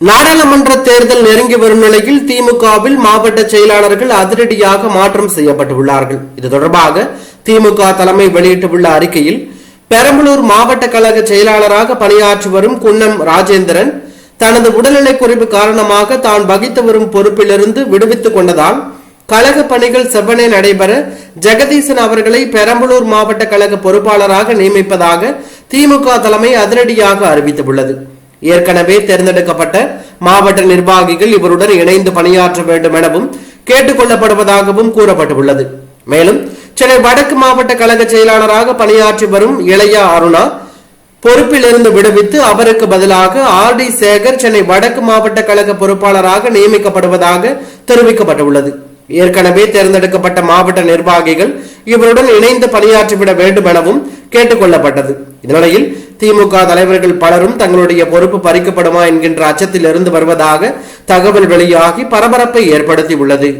நாடாளுமன்ற தேர்தல் நெருங்கி வரும் நிலையில் திமுகவில் மாவட்ட செயலாளர்கள் அதிரடியாக மாற்றம் செய்யப்பட்டுள்ளார்கள். இது தொடர்பாக திமுக தலைமை வெளியிட்டுள்ள அறிக்கையில் பெரம்பலூர் மாவட்ட கழக செயலாளராக பணியாற்றி வரும் குன்னம் ராஜேந்திரன் தனது உடல்நிலை குறைவு காரணமாக தான் வகித்து வரும் பொறுப்பிலிருந்து விடுவித்துக் கொண்டதால் கழக பணிகள் செவ்வனே நடைபெற ஜெகதீசன் அவர்களை பெரம்பலூர் மாவட்ட கழக பொறுப்பாளராக நியமிப்பதாக திமுக தலைமை அதிரடியாக அறிவித்துள்ளது. ஏற்கனவே தேர்ந்தெடுக்கப்பட்ட மாவட்ட நிர்வாகிகள் இவருடன் இணைந்து பணியாற்ற வேண்டும் எனவும் கேட்டுக்கொள்ளப்படுவதாகவும் கூறப்பட்டுள்ளது. மேலும் சென்னை வடக்கு மாவட்ட கழக செயலாளராக பணியாற்றி வரும் இளையா அருணா பொறுப்பிலிருந்து விடுவித்து அவருக்கு பதிலாக ஆர் டி சேகர் சென்னை வடக்கு மாவட்ட கழக பொறுப்பாளராக நியமிக்கப்படுவதாக தெரிவிக்கப்பட்டுள்ளது. ஏற்கனவே தேர்ந்தெடுக்கப்பட்ட மாவட்ட நிர்வாகிகள் இவருடன் இணைந்து பணியாற்றிவிட வேண்டும் எனவும் கேட்டுக்கொள்ளப்பட்டது. இந்நிலையில் திமுக தலைவர்கள் பலரும் தங்களுடைய பொறுப்பு பறிக்கப்படுமா என்கின்ற அச்சத்தில் இருந்து வருவதாக தகவல் வெளியாகி பரபரப்பை ஏற்படுத்தி உள்ளது